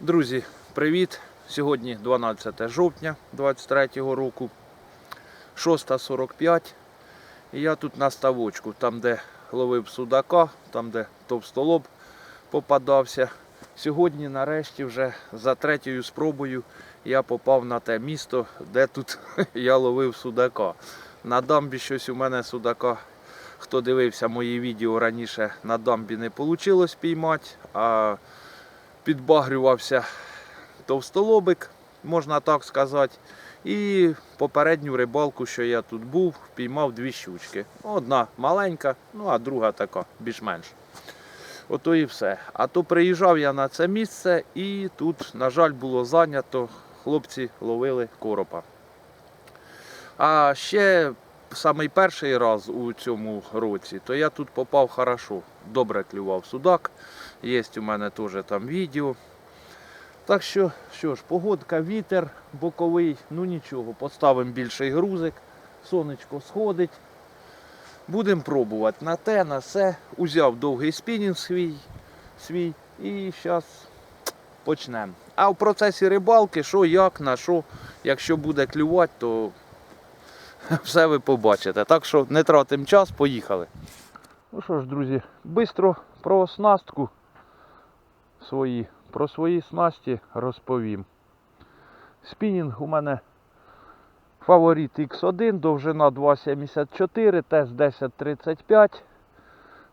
Друзі, привіт! Сьогодні 12 жовтня 23 року, 6.45. І я тут на ставочку, там де ловив судака, там де товстолоб попадався. Сьогодні нарешті вже за третьою спробою я попав на те місто, де тут я ловив судака. На дамбі щось у мене судака. Хто дивився мої відео раніше, на дамбі не вийшло піймати, а підбагрювався товстолобик, можна так сказати. І попередню рибалку, що я тут був, піймав дві щучки. Одна маленька, ну а друга така, більш-менш. Ото і все. А то приїжджав я на це місце і тут, на жаль, було зайнято. Хлопці ловили коропа. А ще самий перший раз у цьому році, то я тут попав хорошо. Добре клював судак. Є у мене теж там відео. Так що, що ж, погодка, вітер боковий, ну нічого, поставимо більший грузик, сонечко сходить. Будемо пробувати на те, на все. Узяв довгий спінінг свій, свій і зараз почнемо. А в процесі рибалки, що, як, на що, якщо буде клювати, то все ви побачите. Так що не тратимо час, поїхали. Ну що ж, друзі, швидко про оснастку свої, про свої снасті розповім. Спінінг у мене фаворит X1, довжина 2,74, тест 1035.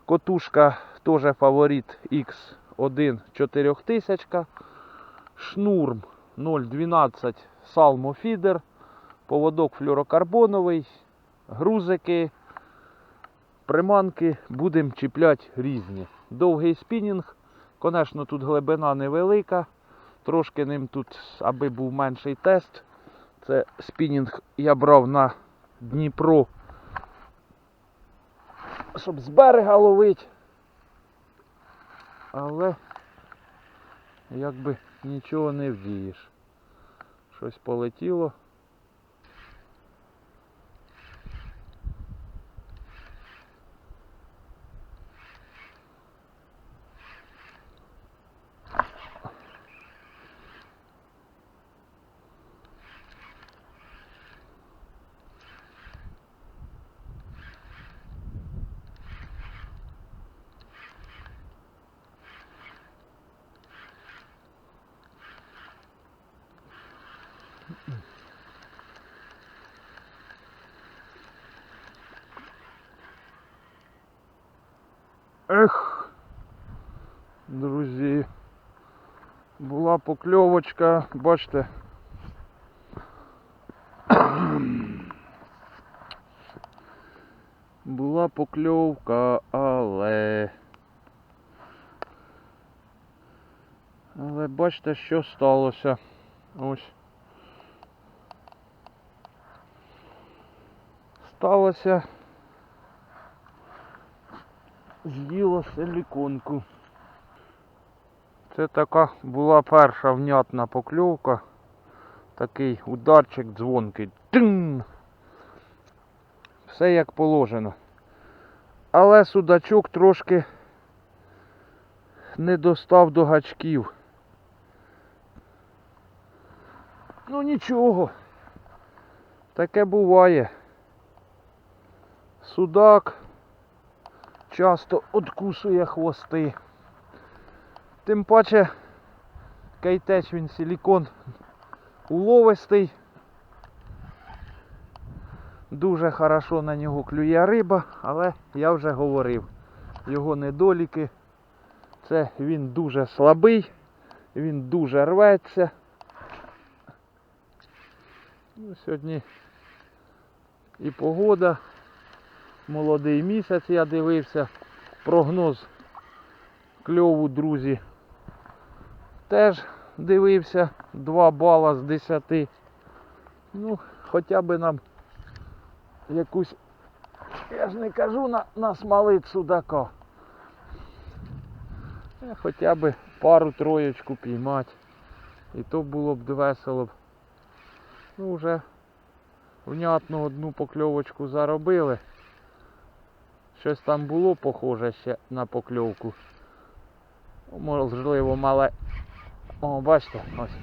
Котушка теж фаворит X1 4000. Шнурм 0,12 Salmo Feeder. Поводок флюрокарбоновий. Грузики, приманки будемо чіпляти різні. Довгий спінінг. Звісно, тут глибина невелика. Трошки ним тут, аби був менший тест. Це спінінг я брав на Дніпро, щоб з берега ловити. Але якби нічого не вдієш. Щось полетіло. Ех, друзі, була покльовочка, бачите. Була покльовка, але. Але бачите, що сталося. Ось. Сталося. З'їла силіконку. Це така була перша внятна покльовка. Такий ударчик дзвонкий. Тин! Все як положено. Але судачок трошки не достав до гачків. Ну нічого. Таке буває. Судак часто откусує хвости. Тим паче кейтеч він силікон уловистий. Дуже хорошо на нього клює риба, але я вже говорив, його недоліки. Це він дуже слабий, він дуже рветься. Ну, сьогодні і погода молодий місяць я дивився. Прогноз кльову, друзі. Теж дивився 2 бала з 10. Ну, хоча б нам якусь, я ж не кажу на, насмалить судака. Е, Хоча б пару троєчку піймати. І то було б весело. Ну вже внятно одну покльовочку заробили. Щось там було похоже ще на покльовку. Можливо, мале, О, бачите, ось.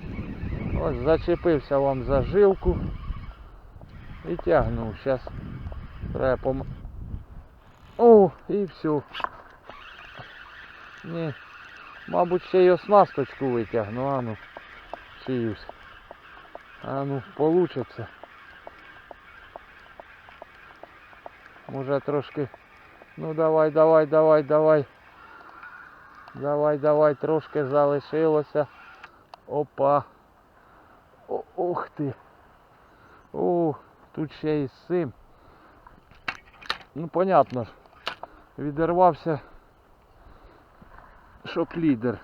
Ось зачепився вам за жилку і тягнув. Зараз треба пом... О, і все. Ні. Мабуть, ще й оснасточку витягну, а ну. Чиюсь. А ну, получиться. Може трошки. Ну давай, давай, давай, давай. Давай, давай, трошки залишилося. Опа. О, ух ти. О, тут ще і з. Ну, понятно ж. Відірвався шок-лідер.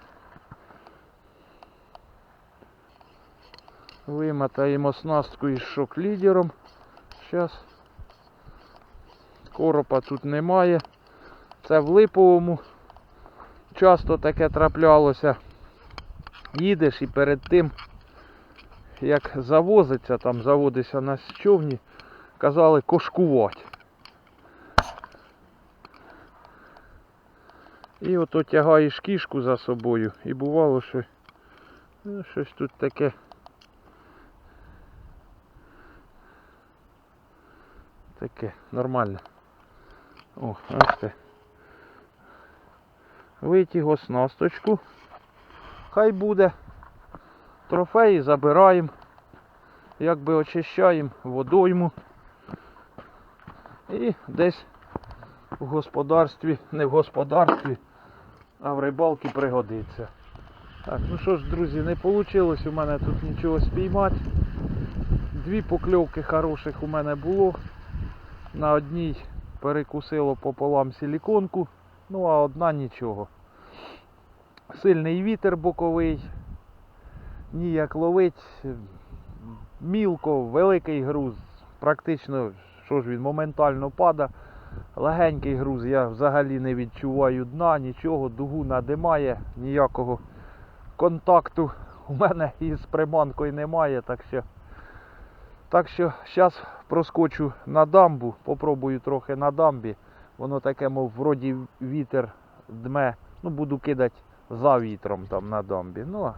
Вимотаємо оснастку із шок-лідером. Зараз. Коропа тут немає. Це в липовому. Часто таке траплялося. Їдеш і перед тим, як завозиться, там заводиться на човні, казали кошкувати. І ото тягаєш кішку за собою. І бувало, що ну, щось тут таке. Таке нормально. О, бачите. Витяг оснасточку. Хай буде. Трофеї забираємо. Якби очищаємо водойму. І десь в господарстві, не в господарстві, а в рибалці пригодиться. Так, ну що ж, друзі, не вийшло у мене тут нічого спіймати. Дві покльовки хороших у мене було. На одній перекусило пополам силіконку, ну а одна нічого. Сильний вітер боковий, ніяк ловить, мілко, великий груз, практично, що ж він, моментально пада. Легенький груз, я взагалі не відчуваю дна, нічого, дугу надимає, ніякого контакту у мене із приманкою немає, так що так що зараз проскочу на дамбу, попробую трохи на дамбі. Воно таке, мов вроді вітер дме. Ну, буду кидати за вітром там на дамбі. Ну,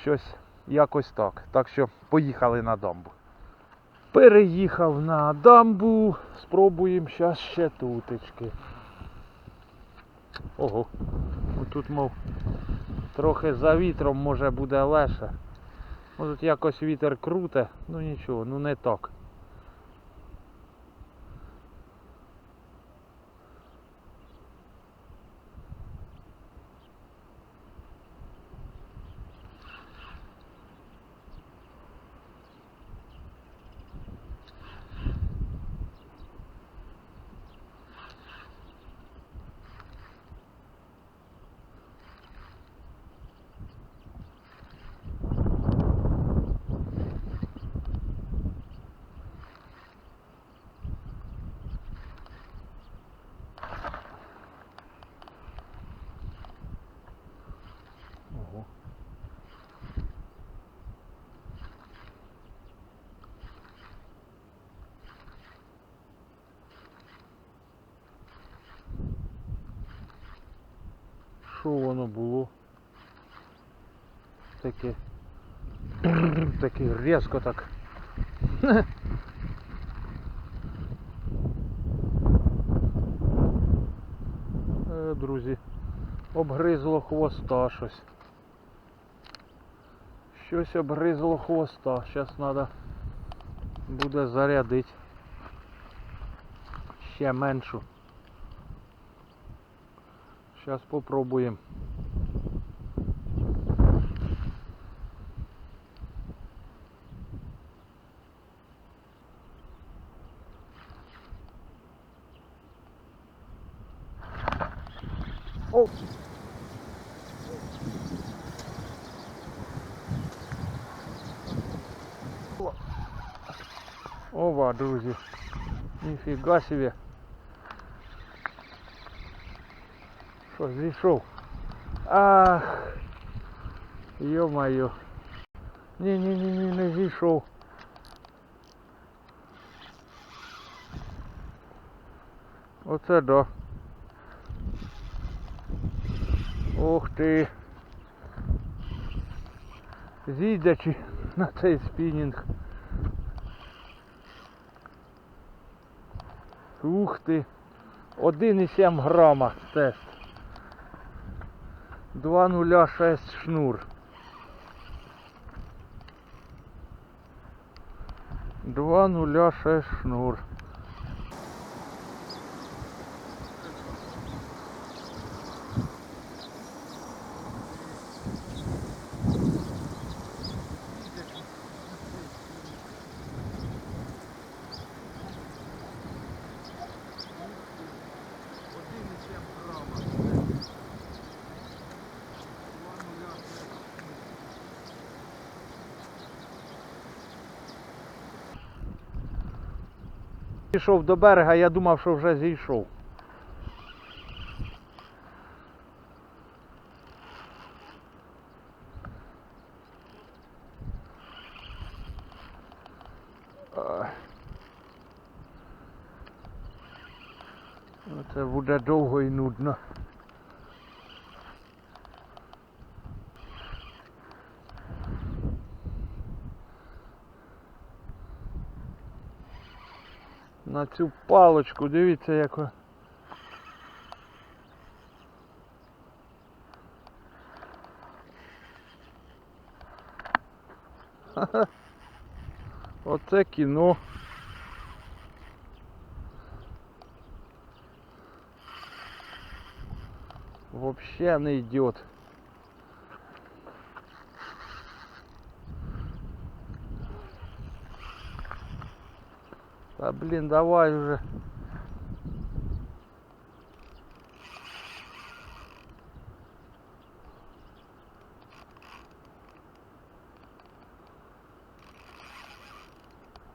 щось якось так. Так що поїхали на дамбу. Переїхав на дамбу, спробуємо зараз ще тутечки. Ого, тут мов трохи за вітром може буде легше. Ну, тут якось вітер круте, ну нічого, ну не так. Ого. Що воно було? Таке. Таке різко так. Е, Друзі, обгризло хвоста щось. Щось обгризло хвоста. Зараз треба буде зарядити. Ще меншу. Зараз попробуємо. О! Ова, друзі. Ніфіга собі. Що, зійшов? Ах. Йо-моє. Ні-ні-ні, не зійшов. Оце да. Ух ти. з'їздячи на цей спінінг. Ух ти. 1,7 грама тест. 2,06 шнур. 2,06 шнур. Пішов до берега, я думав, що вже зійшов. Це буде довго і нудно. На цю палочку, дивіться як. Оце кіно. Вообще не идет. Блин, давай уже.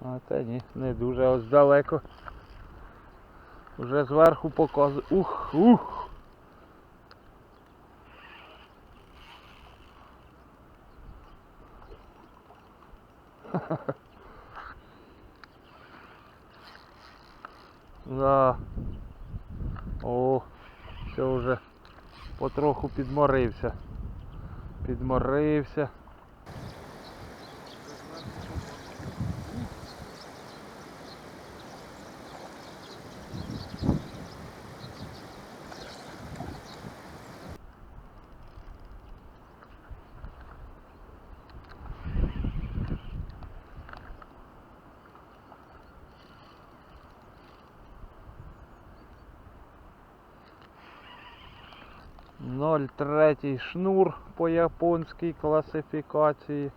А та ні, не дуже ось далеко. Вже зверху показує. Ух, ух. Да. О, все вже потроху підморився. Підморився. Ноль третій шнур по японській класифікації.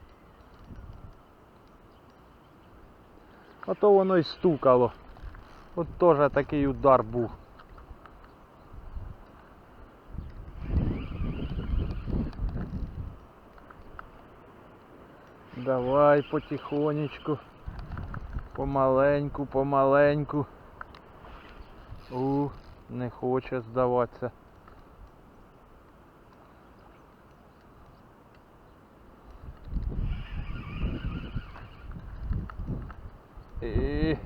А то воно й стукало. От теж такий удар був. Давай потихонечку. Помаленьку, помаленьку. У, не хоче здаватися. І...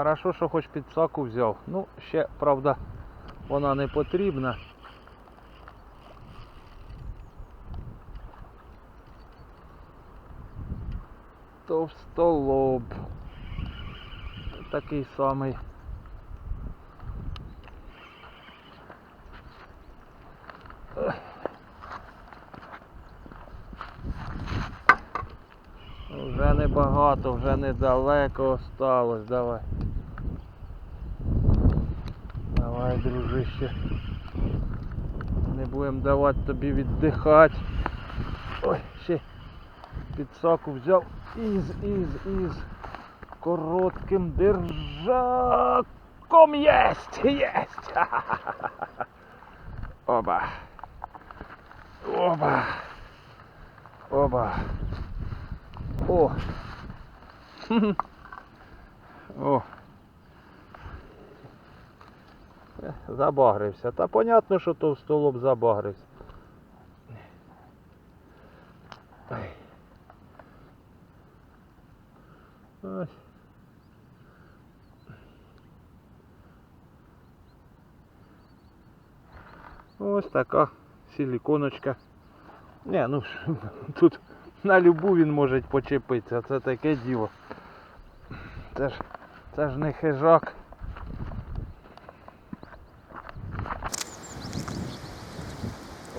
Хорошо, що хоч підсаку взяв. Ну, ще, правда, вона не потрібна. Товстолоб. Такий самий. Вже небагато, вже недалеко осталось. Давай. Давай, дружище. Не будемо давати тобі віддихати. Ой, ще підсаку взяв. Із, із, із. Коротким держаком єсть! Єсть! Оба. Оба. Оба. О. О. Забагрився. Та понятно, що товстолоб забагрився. Ай. Ось. Ось така силіконочка. Не, ну тут на любу він може почепитися, це таке діло. Це ж, це ж не хижак.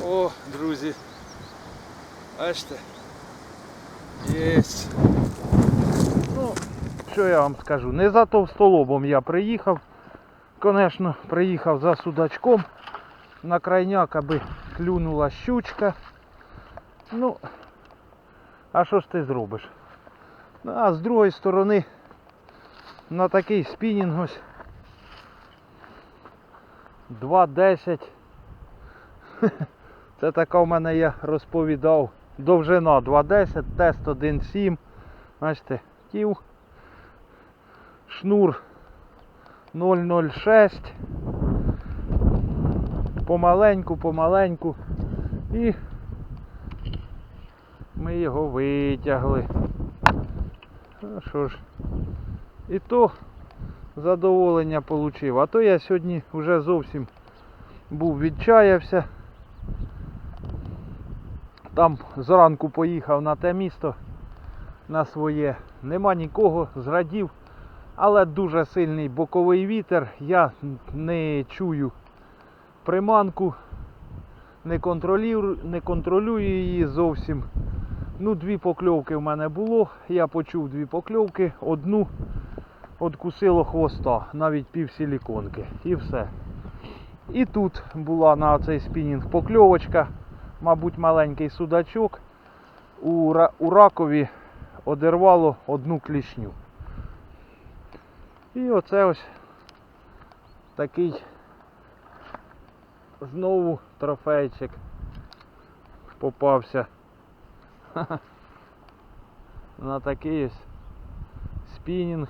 О, друзі. Бачите? Єсть. Ну, що я вам скажу? Не за товстолобом я приїхав. Звісно, приїхав за судачком. На крайняк, аби клюнула щучка. Ну, а що ж ти зробиш? Ну, а з другої сторони на такий спінінг ось 2.10. Це така в мене я розповідав. Довжина 2.10, тест 1.7. Бачите, тів. Шнур 006. Помаленьку, помаленьку. І ми його витягли. А що ж, і то задоволення отримав. А то я сьогодні вже зовсім був відчаявся. Там зранку поїхав на те місто на своє. Нема нікого, зрадів, але дуже сильний боковий вітер. Я не чую приманку, не контролюю, не контролюю її зовсім. Ну, дві покльовки в мене було. Я почув дві покльовки, одну откусило хвоста, навіть пів силіконки. І все. І тут була на цей спінінг покльовочка, мабуть, маленький судачок. У, у ракові одервало одну клішню. І оце ось такий знову трофейчик попався. На такий ось спінінг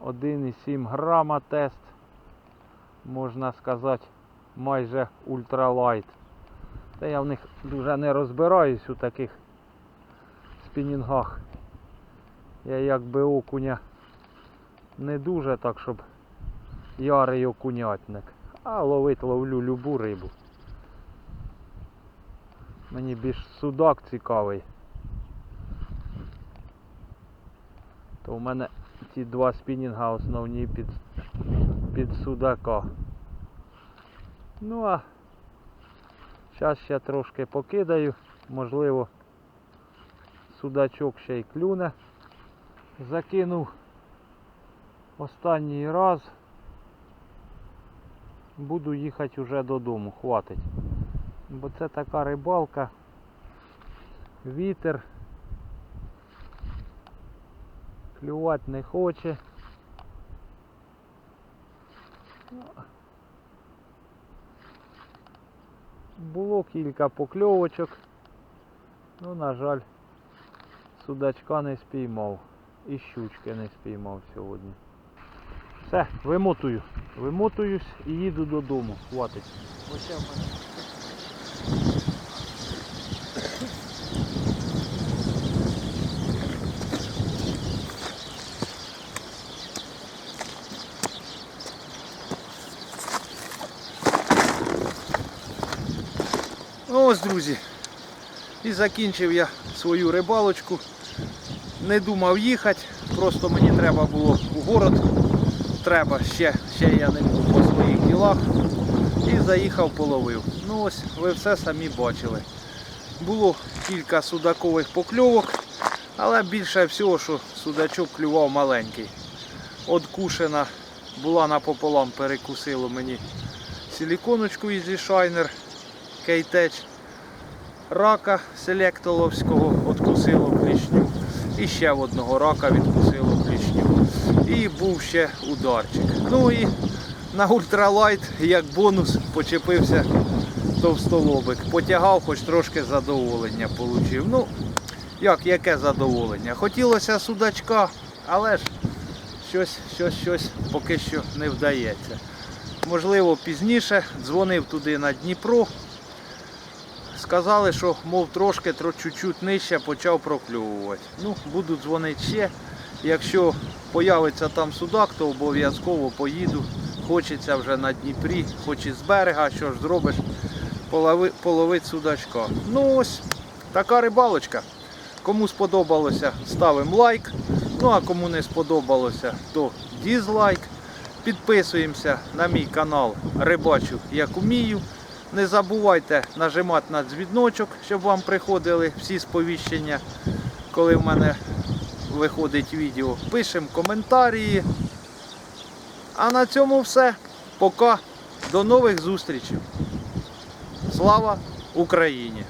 1,7 грама тест можна сказати, майже ультралайт. Та я в них дуже не розбираюсь у таких спінінгах. Я якби окуня не дуже так, щоб ярий окунятник. А ловить ловлю любу рибу. Мені більш судак цікавий. То в мене ці два спінінга основні під під судака. Ну а зараз ще трошки покидаю, можливо судачок ще й клюне. Закинув останній раз. Буду їхати вже додому, хватить. Бо це така рибалка, вітер, клювати не хоче. Було кілька покльовочок, ну, на жаль, судачка не спіймав і щучки не спіймав сьогодні. Все, вимотую. Вимотуюсь і їду додому. Хватить. Ось друзі. І закінчив я свою рибалочку. Не думав їхати, просто мені треба було у город. Треба ще, ще я не був по своїх ділах. І заїхав половив. Ну ось ви все самі бачили. Було кілька судакових покльовок, але більше всього, що судачок клював маленький. От кушена була напополам, перекусило мені силіконочку із Шайнер кейтеч. Рака селектоловського откусило клішню. І ще в одного рака відкусило клішню. І був ще ударчик. Ну і на ультралайт, як бонус, почепився товстолобик. Потягав, хоч трошки задоволення отримав. Ну, як, яке задоволення? Хотілося судачка, але ж щось, щось, щось поки що не вдається. Можливо, пізніше дзвонив туди на Дніпро. Сказали, що мов трошки, тро чуть-чуть нижче почав прокльовувати. Ну, буду дзвонити ще. Якщо появиться там судак, то обов'язково поїду. Хочеться вже на Дніпрі, хоч і з берега, що ж зробиш, полови, половить судачка. Ну ось, така рибалочка. Кому сподобалося, ставимо лайк. Ну а кому не сподобалося, то дізлайк. Підписуємося на мій канал Рибачу як умію. Не забувайте нажимати на дзвіночок, щоб вам приходили всі сповіщення, коли в мене виходить відео. Пишемо коментарі. А на цьому все. Пока. До нових зустрічей. Слава Україні!